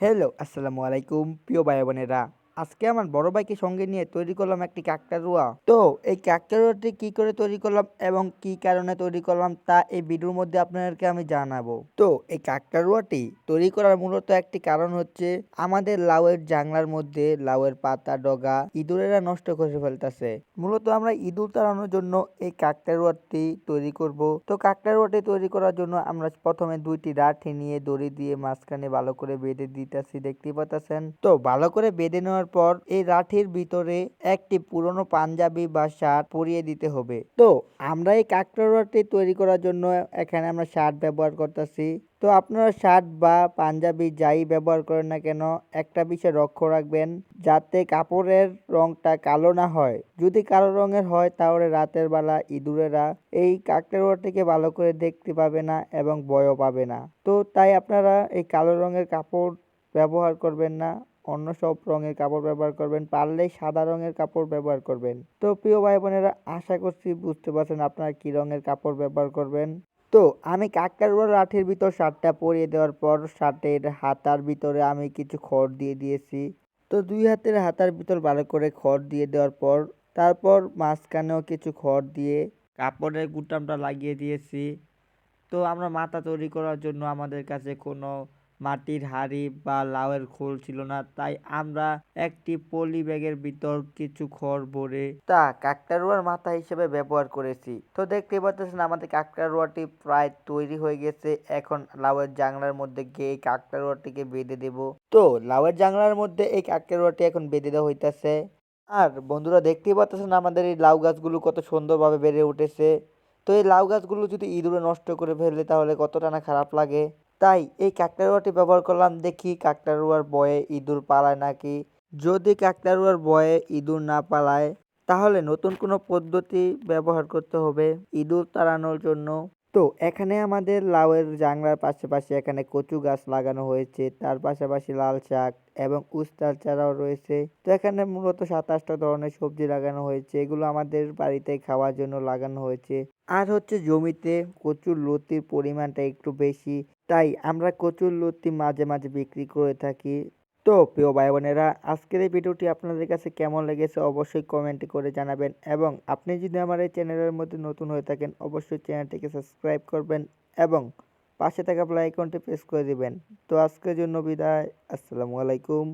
Hello আসসালামু আলাইকুম প্রিয় ভাই বোনেরা। আজকে আমার বড় ভাইকে সঙ্গে নিয়ে তৈরি করলাম একটি কাকতারুয়া তো এই কাকতারুয়াটি কি করে তৈরি করলাম এবং কি কারণে তৈরি করলাম তা এই ভিডিওর মধ্যে আপনাদেরকে আমি জানাব। তো এই কাকতারুয়াটি তৈরি করার মূলত একটি কারণ হচ্ছে আমাদের লাউয়ের জাংলার মধ্যে লাউয়ের পাতা, ডগা, ইঁদুরেরা নষ্ট করে ফেলতেছে। মূলত আমরা ইঁদুর তাড়ানোর জন্য এই কাকতারুয়াটি তৈরি করব। তো কাকতারুয়াটি তৈরি করার জন্য আমরা প্রথমে দুইটি লাঠি নিয়ে দড়ি দিয়ে মাঝখানে ভালো করে বেঁধে দিতেছি, দেখতে পাচ্ছেন? তো ভালো করে বেঁধে নেওয়ার পর এই রাঠির ভিতরে একটি পুরনো পাঞ্জাবি বা শার্ট পরিয়ে দিতে হবে। তো, আমরা এই কাকতারুয়াটি তৈরি করার জন্য এখানে আমরা শার্ট ব্যবহার করতেছি। তো, আপনারা শার্ট বা পাঞ্জাবি যাই ব্যবহার করেন না কেন, একটা বিষয় লক্ষ্য রাখবেন, যাতে কাপড়ের রংটা কালো না হয়। যদি কালো রঙের হয়, তাহলে রাতের বেলা ইঁদুরেরা এই কাকতারুয়াটিকে ভালো করে দেখতে পাবে না এবং ভয়ও পাবে না। তো, তাই আপনারা এই কালো রঙের কাপড় ব্যবহার করবেন না। অন্য সব রঙের কাপড় ব্যবহার করবেন পারলে সাদা রঙের কাপড় ব্যবহার করবেন। তো প্রিয় ভাই বোনেরা আশা করছি বুঝতে পারছেন আপনারা কি রঙের কাপড় ব্যবহার করবেন। তো আমি কাকতারুয়ার লাঠির ভিতর শার্টটা পরিয়ে দেওয়ার পর শার্টের হাতার ভিতরে আমি কিছু খড় দিয়ে দিয়েছি। তো দুই হাতের হাতার ভিতর ভালো করে খড় দিয়ে দেওয়ার পর, তারপর মাঝখানেও কিছু খড় দিয়ে কাপড়ের গুটামটা লাগিয়ে দিয়েছি। তো আমরা মাথা তৈরি করার জন্য আমাদের কাছে কোনো মাটির হাঁড়ি বা লাউয়ের খোল ছিল না, তাই আমরা একটি পলি ব্যাগের ভিতর কিছু খড় ভরে তা কাকতারুয়ার মাথা হিসেবে ব্যবহার করেছি। তো দেখতে পাচ্ছেন আমাদের কাকতারুয়াটি প্রায় তৈরি হয়ে গেছে। এখন লাউয়ের জাংলার মধ্যে গিয়ে এই কাকতারুয়াটিকে বেঁধে দেব। তো লাউয়ের জাংলার মধ্যে এই কাকতারুয়াটি এখন বেঁধে দেওয়া হইতাছে। আর বন্ধুরা, দেখতেই পাচ্ছেন আমাদের এই লাউ গাছগুলো কত সুন্দরভাবে বেড়ে উঠেছে। তো এই লাউ গাছগুলো যদি ইঁদুরে নষ্ট করে ফেলে, তাহলে কতটা না খারাপ লাগে? তাই এই কাকতারুয়াটি ব্যবহার করলাম। দেখি কাকতারুয়ার বয়ে ইঁদুর পালায় নাকি? যদি কাকতারুয়ার বয়ে ইঁদুর না পালায়, তাহলে নতুন কোনো পদ্ধতি ব্যবহার করতে হবে। ইঁদুর তাড়ানোর জন্য তো এখানে আমাদের লাউয়ের জাংলার পাশাপাশি এখানে কচু গাছ লাগানো হয়েছে, তার পাশাপাশি লাল শাক এবং উস্তার চারাও রয়েছে। তো এখানে মূলত সাতাশটা ধরনের সবজি লাগানো হয়েছে, এগুলো আমাদের বাড়িতে খাওয়ার জন্য লাগানো হয়েছে। আর হচ্ছে জমিতে কচুর লতির পরিমাণটা একটু বেশি, তাই আমরা কচুর লতি মাঝে মাঝে বিক্রি করে থাকি। তো প্রিয় ভাই বোনেরা আজকের এই ভিডিওটি আপনাদের কাছে কেমন লেগেছে অবশ্যই কমেন্ট করে জানাবেন এবং আপনি যদি আমার এই চ্যানেলের মধ্যে নতুন হয়ে থাকেন, অবশ্যই চ্যানেলটিকে সাবস্ক্রাইব করবেন এবং পাশে থাকা আইকনটি প্রেস করে দিবেন। তো আজকের জন্য বিদায়, আসসালামু আলাইকুম।